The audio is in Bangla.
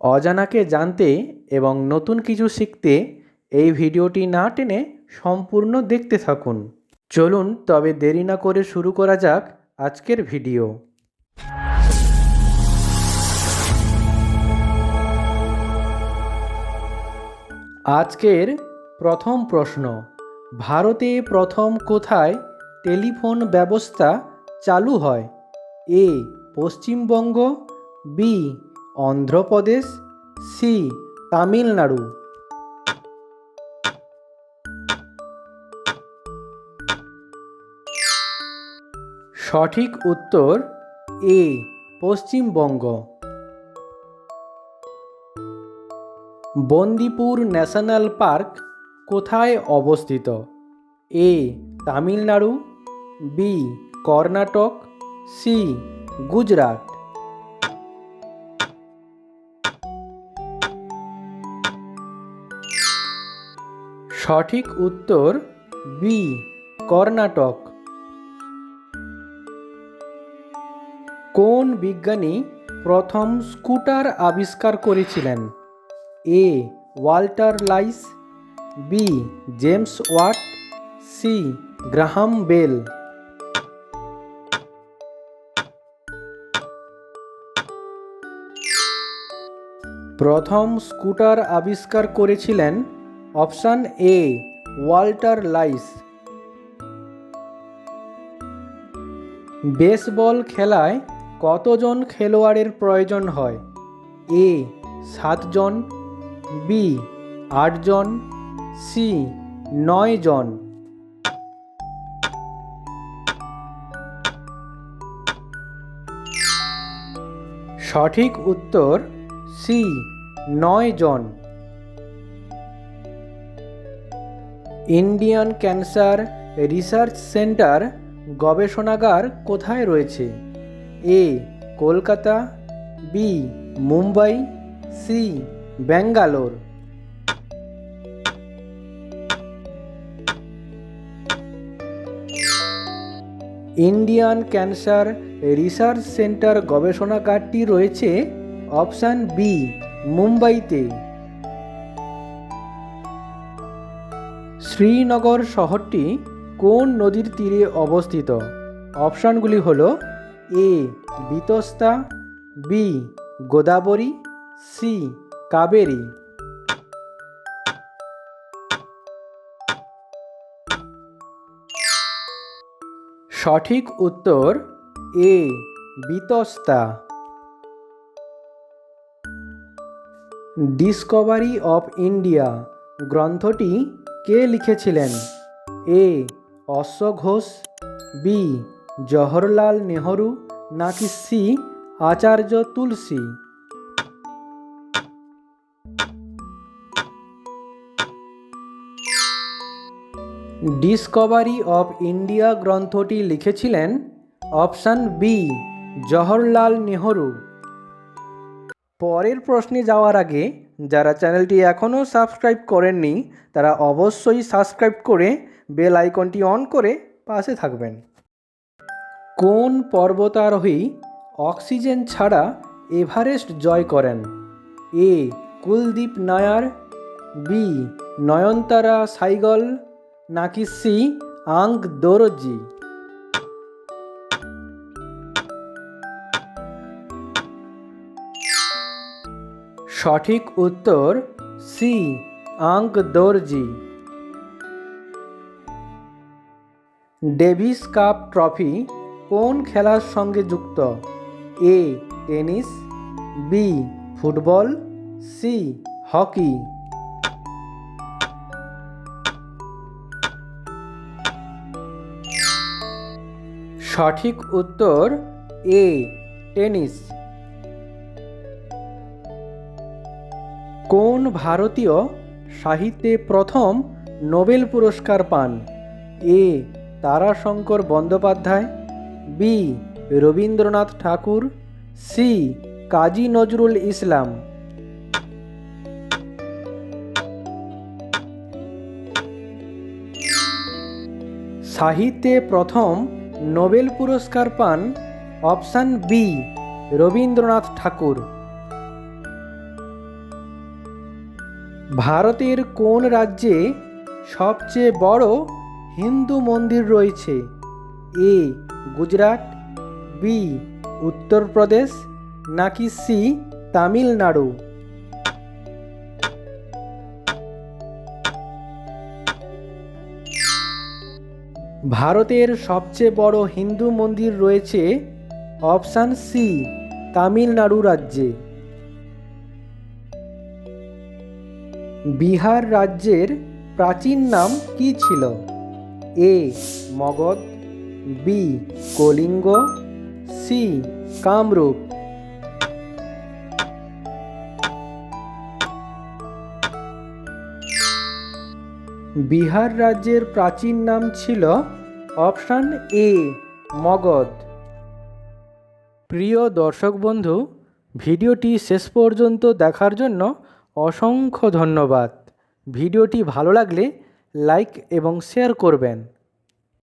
অজানাকে জানতে এবং নতুন কিছু শিখতে এই ভিডিওটি না টেনে সম্পূর্ণ দেখতে থাকুন। চলুন তবে দেরি না করে শুরু করা যাক আজকের ভিডিও। আজকের প্রথম প্রশ্ন, ভারতে প্রথম কোথায় টেলিফোন ব্যবস্থা চালু হয়? A, Paschimbanga, B Andhra Pradesh, C, Tamil Nadu. সঠিক উত্তর, A, Paschimbanga. Bandipur national park কোথায় অবস্থিত? A, Tamil Nadu, B, Karnataka, C, Gujarat. সঠিক উত্তর বি কর্ণাটক। কোন বিজ্ঞানী প্রথম স্কুটার আবিষ্কার করেছিলেন? A Walter Lines. B James Watt. C Graham Bell. প্রথম স্কুটার আবিষ্কার করেছিলেন option A, Walter Lines. Baseball খেলায় কতজন খেলোয়াড়ের প্রয়োজন হয়? এ, সাতজন, বি, আটজন, সি নয় জন সঠিক উত্তর সি নয় জন ইন্ডিয়ান ক্যান্সার রিসার্চ সেন্টার গবেষণাগার কোথায় রয়েছে? A, Kolkata, B, Mumbai, C, Bangalore. Indian cancer research centre গবেষণাগারটি রয়েছে অপশান বি, মুম্বাইতে। শ্রীনগর শহরটি কোন নদীর তীরে অবস্থিত? অপশানগুলি হল A, Vitasta, B, Godavari, C, Kaveri. সঠিক উত্তর A, Vitasta. Discovery of India গ্রন্থটি কে লিখেছিলেন? এ. অশ্ব ঘোষ, বি. জওহরলাল নেহরু, নাকি C. Acharya Tulsi? Discovery of India গ্রন্থটি লিখেছিলেন অপশান বি. জওহরলাল নেহরু। পরের প্রশ্নে যাওয়ার আগে যারা চ্যানেলটি এখনও সাবস্ক্রাইব করেননি, তারা অবশ্যই সাবস্ক্রাইব করে বেল আইকনটি অন করে পাশে থাকবেন। কোন পর্বতারোহী অক্সিজেন ছাড়া এভারেস্ট জয় করেন? এ, কুলদীপ নায়ার, বি, নয়নতারা সাইগল, নাকি সি, আঙ্ক দোরজি? সঠিক উত্তর সি আঙ্ক দর্জি ডেভিস কাপ ট্রফি কোন খেলার সঙ্গে যুক্ত? A, tennis, B, football, C, hockey. সঠিক উত্তর এ, টেনিস। কোন ভারতীয় সাহিত্যে প্রথম নোবেল পুরস্কার পান? A. Tarashankar Bandyopadhyay, B. Rabindranath Tagore, C. Kazi Nazrul Islam. সাহিত্যে প্রথম নোবেল পুরস্কার পান অপশান বি, রবীন্দ্রনাথ ঠাকুর। ভারতের কোন রাজ্যে সবচেয়ে বড় হিন্দু মন্দির রয়েছে? এ, গুজরাট, বি, উত্তরপ্রদেশ, নাকি সি, তামিলনাড়ু? ভারতের সবচেয়ে বড় হিন্দু মন্দির রয়েছে অপশান সি, তামিলনাড়ু রাজ্যে। বিহার রাজ্যের প্রাচীন নাম কি ছিল? A, Magadh, B, Kalinga, C, Kamarupa. Bihar রাজ্যের প্রাচীন নাম ছিল অপশান এ, মগধ। প্রিয় দর্শক বন্ধু, ভিডিওটি শেষ পর্যন্ত দেখার জন্য অসংখ্য ধন্যবাদ। ভিডিওটি ভালো লাগলে লাইক এবং শেয়ার করবেন।